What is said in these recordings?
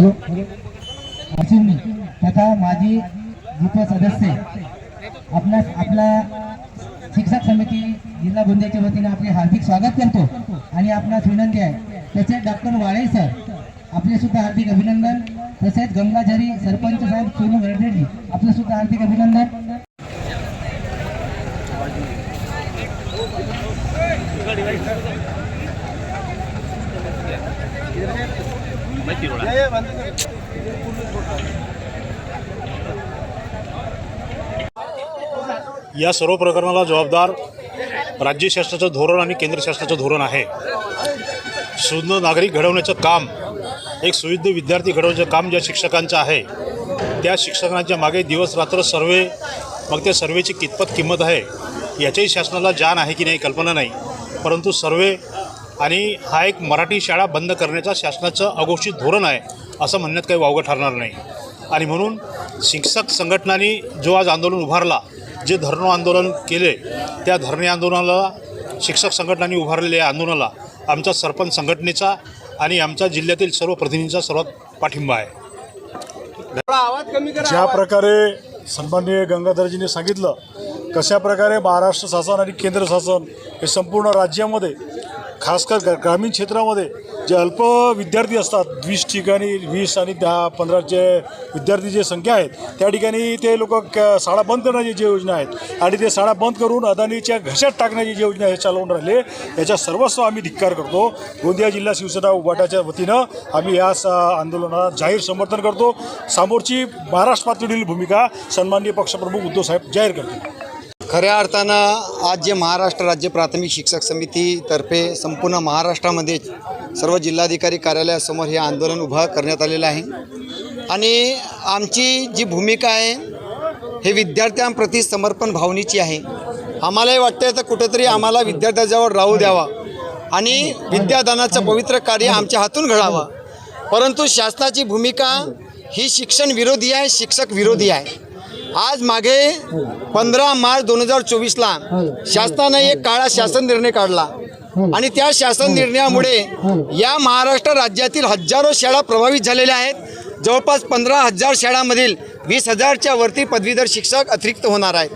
Hello असून तथा माजी उप सदस्य आपल्या आपला शिक्षक समिती जिल्हा गोंदियाच्या वतीने आपले हार्दिक स्वागत करतो आणि आपणास विनंती आहे. तसेच डॉक्टर वाळे सर आपले सुद्धा हार्दिक अभिनंदन. तसेच गंगाझरी सरपंच साहेब सोनू गरडेजी आपलं सुद्धा हार्दिक अभिनंदन. या सर्व प्रकरणाला जबाबदार राज्य शासनाचं धोरण आणि केंद्र शासनाचं धोरण आहे. शुद्ध नागरिक घडवण्याचं काम एक सुविध विद्यार्थी घडवण्याचं काम ज्या शिक्षकांचं आहे त्या शिक्षकांच्या मागे दिवस रात्र सर्वे मग त्या सर्वेची कितपत किंमत आहे याच्याही शासनाला जाण आहे की नाही कल्पना नाही. परंतु सर्वे आणि हा एक मराठी शाळा बंद करण्याचा शासनाचं अघोषित धोरण आहे असं म्हणण्यात काही वावगं ठरणार नाही. आणि म्हणून शिक्षक संघटनांनी जो आज आंदोलन उभारला जे धरणं आंदोलन केले त्या धरणे आंदोलनाला शिक्षक संघटनांनी उभारलेल्या आंदोलनाला आमच्या सरपंच संघटनेचा आणि आमच्या जिल्ह्यातील सर्व प्रतिनिधींचा सर्वात पाठिंबा आहे. ज्या प्रकारे सन्माननीय गंगाधरजींनी सांगितलं कशा प्रकारे महाराष्ट्र शासन आणि केंद्र शासन हे संपूर्ण राज्यामध्ये खासकर ग- ग्रामीण क्षेत्रामध्ये जे अल्प विद्यार्थी असतात वीस ठिकाणी वीस आणि दहा पंधराचे विद्यार्थी जे संख्या आहेत त्या ठिकाणी ते लोक क शाळा बंद करण्याची जी योजना आहेत आणि ते शाळा बंद करून अदानीच्या घशात टाकण्याची जी योजना हे चालवून राहिले याच्या सर्वस्व आम्ही धिक्कार करतो. गोंदिया जिल्हा शिवसेना उभाटाच्या वतीनं आम्ही या स- आंदोलनाला जाहीर समर्थन करतो. समोरची महाराष्ट्र पातळीवरील भूमिका सन्माननीय पक्षप्रमुख उद्धव साहेब जाहीर करतील. खऱ्या अर्थानं आज जे महाराष्ट्र राज्य प्राथमिक शिक्षक समितीतर्फे संपूर्ण महाराष्ट्रामध्ये सर्व जिल्हाधिकारी कार्यालयासमोर हे आंदोलन उभं करण्यात आलेलं आहे. आणि आमची जी भूमिका आहे हे विद्यार्थ्यांप्रती समर्पण भावनेची आहे. आम्हालाही वाटतं तर कुठेतरी आम्हाला विद्यार्थ्याजवळ राहू द्यावा आणि विद्यादानाचं पवित्र कार्य आमच्या हातून घडावं. परंतु शासनाची भूमिका ही शिक्षण विरोधी आहे शिक्षक विरोधी आहे. आज मागे पंधरा मार्च दोन हजार चोवीसला शासनाने एक काळा शासन निर्णय काढला. आणि त्या शासन निर्णयामुळे या महाराष्ट्र राज्यातील हजारो शाळा प्रभावित झालेल्या आहेत. जवळपास पंधरा हजार शाळांमधील वीस हजारच्या वरती पदवीधर शिक्षक अतिरिक्त होणार आहेत.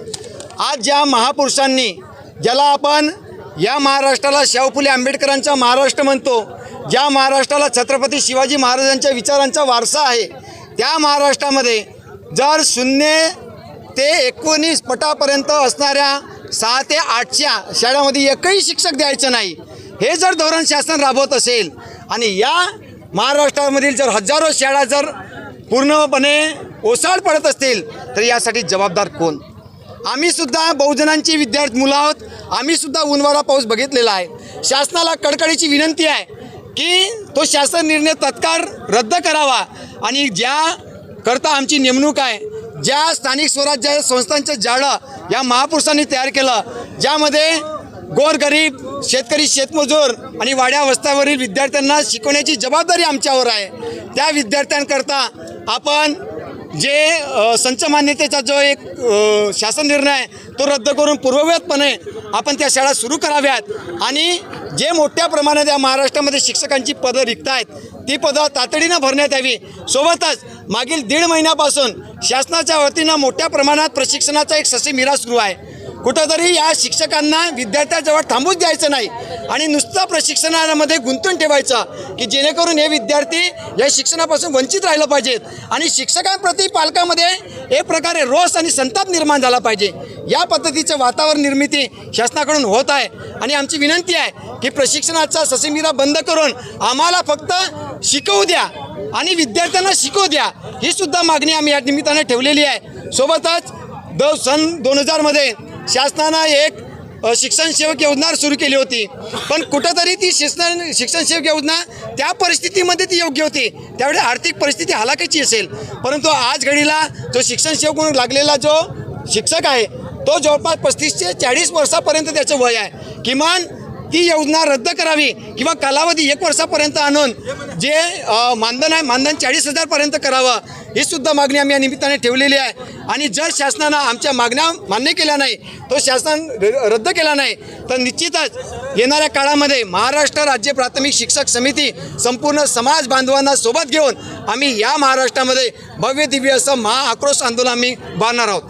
आज ज्या महापुरुषांनी ज्याला आपण या महाराष्ट्राला शाहू फुले आंबेडकरांचा महाराष्ट्र म्हणतो ज्या महाराष्ट्राला छत्रपती शिवाजी महाराजांच्या विचारांचा वारसा आहे त्या महाराष्ट्रामध्ये जर शून्य ते एकोणीस पटापर्यंत असणाऱ्या सहा ते आठच्या शाळामध्ये एकही शिक्षक द्यायचं नाही हे जर धोरण शासन राबवत असेल आणि या महाराष्ट्रामधील जर हजारो शाळा जर पूर्णपणे ओसाड पडत असतील तर यासाठी जबाबदार कोण? आम्हीसुद्धा बहुजनांची विद्यार्थी मुलं आहोत. आम्हीसुद्धा उन्हाळा पाऊस बघितलेला आहे. शासनाला कडकडीची विनंती आहे की तो शासन निर्णय तत्काळ रद्द करावा आणि ज्या करता आमची नेमणूक आहे. ज्या स्थानिक स्वराज्य संस्थांचं जाळं या महापुरुषांनी तयार केलं. ज्यामध्ये गोरगरीब शेतकरी शेतमजूर आणि वाड्या वस्त्यावरील विद्यार्थ्यांना शिकवण्याची जबाबदारी आमच्यावर आहे. त्या विद्यार्थ्यांकरता आपण जे संच मान्यतेचा जो एक शासन निर्णय आहे तो रद्द करून पूर्ववतपणे आपण त्या शाळा सुरू कराव्यात. आणि जे मोठ्या प्रमाणात या महाराष्ट्रामध्ये शिक्षकांची पदं रिक्त आहेत ती पदं तातडीनं भरण्यात यावी. सोबतच मागील दीड महिन्यापासून शासनाच्या वतीनं मोठ्या प्रमाणात प्रशिक्षणाचा एक ससेमिरा सुरू आहे. कुठंतरी या शिक्षकांना विद्यार्थ्याजवळ थांबूच द्यायचं नाही आणि नुसतं प्रशिक्षणामध्ये गुंतून ठेवायचं की जेणेकरून हे विद्यार्थी या शिक्षणापासून वंचित राहिलं पाहिजेत आणि शिक्षकांप्रती पालकामध्ये एक प्रकारे रोष आणि संताप निर्माण झाला पाहिजे. या पद्धतीचं वातावरण निर्मिती शासनाकडून होत आहे आणि आमची विनंती आहे की प्रशिक्षणाचा ससेमिरा बंद करून आम्हाला फक्त शिकवू द्या. आणि विद्यार्थ्यांना शिकवू द्या. ही सुद्धा मागणी आम्ही या निमित्तानं ठेवलेली आहे. सोबतच द सन दोन हजारमध्ये शासनानं एक शिक्षणसेवक शिक्षण सेवक योजना सुरू केली होती. पण कुठंतरी ती शिक्षण शिक्षण सेवक योजना त्या परिस्थितीमध्ये ती योग्य होती. त्यावेळी आर्थिक परिस्थिती हलाखीची असेल. परंतु आज घडीला जो शिक्षण सेवक म्हणून लागलेला जो शिक्षक आहे तो जवळपास पस्तीस ते चाळीस वर्षापर्यंत त्याचं वय आहे. किमान ती योजना रद्द करावी किंवा कालावधी एक वर्षापर्यंत आणून जे मानधन आहे मानधन चाळीस हजारपर्यंत करावं ही सुद्धा मागणी आम्ही या निमित्ताने ठेवलेली आहे. आणि जर शासनानं आमच्या मागण्या मान्य केल्या नाही तो शासन र- रद्द केला नाही तर निश्चितच येणाऱ्या काळामध्ये महाराष्ट्र राज्य प्राथमिक शिक्षक समिती संपूर्ण समाज बांधवांना सोबत घेऊन आम्ही या महाराष्ट्रामध्ये भव्य दिव्य असं महाआक्रोश आंदोलन आम्ही बांधणार आहोत.